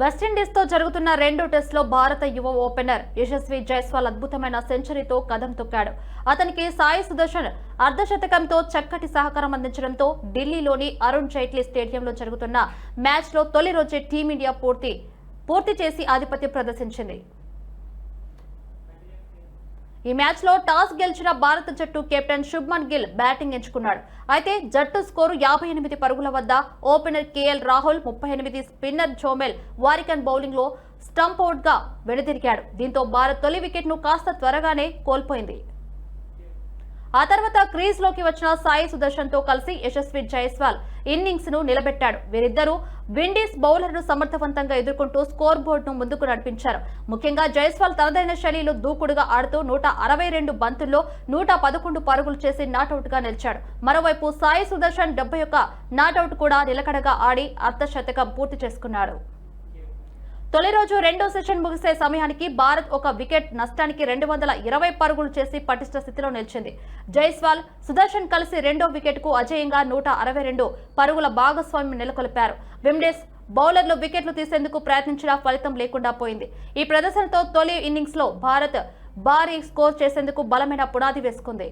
వెస్టిండీస్తో జరుగుతున్న రెండు టెస్టులో భారత యువ ఓపెనర్ యశస్వి జైస్వాల్ అద్భుతమైన సెంచరీతో కదం తొక్కాడు. అతనికి సాయి సుదర్శన్ అర్ధశతకంతో చక్కటి సహకారం అందించడంతో ఢిల్లీలోని అరుణ్ జైట్లీ స్టేడియంలో జరుగుతున్న మ్యాచ్లో తొలి రోజే టీమిండియా పూర్తి పూర్తి చేసి ఆధిపత్యం ప్రదర్శించింది. ఈ మ్యాచ్లో టాస్ గెలిచిన భారత జట్టు కెప్టెన్ శుభ్మన్ గిల్ బ్యాటింగ్ ఎంచుకున్నాడు. అయితే జట్టు స్కోరు యాభై ఎనిమిది పరుగుల వద్ద ఓపెనర్ కేఎల్ రాహుల్ ముప్పై ఎనిమిది స్పిన్నర్ జోమెల్ వారికన్ బౌలింగ్లో స్టంప్ అవుట్గా వెనుదిరిగాడు. దీంతో భారత్ తొలి వికెట్ను కాస్త త్వరగానే కోల్పోయింది. ఆ తర్వాత క్రీజ్లోకి వచ్చిన సాయి సుదర్శన్తో కలిసి యశస్వి జైస్వాల్ ఇన్నింగ్స్ను నిలబెట్టాడు. వీరిద్దరూ విండీస్ బౌలర్ను సమర్థవంతంగా ఎదుర్కొంటూ స్కోర్ బోర్డును ముందుకు నడిపించారు. ముఖ్యంగా జైస్వాల్ తనదైన శైలిలో దూకుడుగా ఆడుతూ నూట అరవై రెండు బంతుల్లో నూట పదకొండు పరుగులు చేసి నాటౌట్గా నిలిచాడు. మరోవైపు సాయి సుదర్శన్ డెబ్బై ఒక్క నాటౌట్ కూడా నిలకడగా ఆడి అర్ధశతకం పూర్తి చేసుకున్నాడు. తొలి రోజు రెండో సెషన్ ముగిసే సమయానికి భారత్ ఒక వికెట్ నష్టానికి రెండు వందల ఇరవై పరుగులు చేసి పటిష్ట స్థితిలో నిలిచింది. జైస్వాల్ సుదర్శన్ కలిసి రెండో వికెట్కు అజేయంగా నూట అరవై రెండు పరుగుల భాగస్వామ్యం నెలకొల్పారు. విమ్డేస్ బౌలర్లు వికెట్లు తీసేందుకు ప్రయత్నించినా ఫలితం లేకుండా పోయింది. ఈ ప్రదర్శనతో తొలి ఇన్నింగ్స్లో భారత్ భారీ స్కోర్ చేసేందుకు బలమైన పునాది వేసుకుంది.